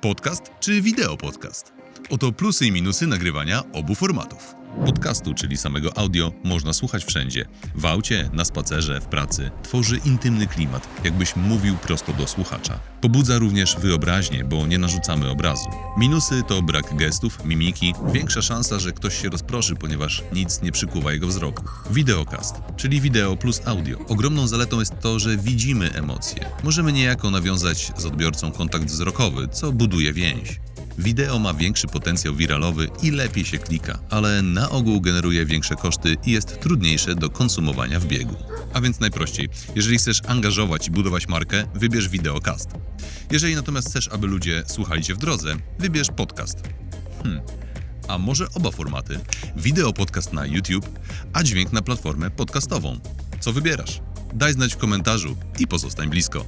Podcast czy wideo podcast? Oto plusy i minusy nagrywania obu formatów. Podcastu, czyli samego audio, można słuchać wszędzie. W aucie, na spacerze, w pracy. Tworzy intymny klimat, jakbyś mówił prosto do słuchacza. Pobudza również wyobraźnię, bo nie narzucamy obrazu. Minusy to brak gestów, mimiki, większa szansa, że ktoś się rozproszy, ponieważ nic nie przykuwa jego wzroku. Videocast, czyli wideo plus audio. Ogromną zaletą jest to, że widzimy emocje. Możemy niejako nawiązać z odbiorcą kontakt wzrokowy, co buduje więź. Wideo ma większy potencjał wiralowy i lepiej się klika, ale na ogół generuje większe koszty i jest trudniejsze do konsumowania w biegu. A więc najprościej, jeżeli chcesz angażować i budować markę, wybierz videocast. Jeżeli natomiast chcesz, aby ludzie słuchali cię w drodze, wybierz podcast. Hmm. A może oba formaty? Wideo podcast na YouTube, a dźwięk na platformę podcastową. Co wybierasz? Daj znać w komentarzu i pozostań blisko.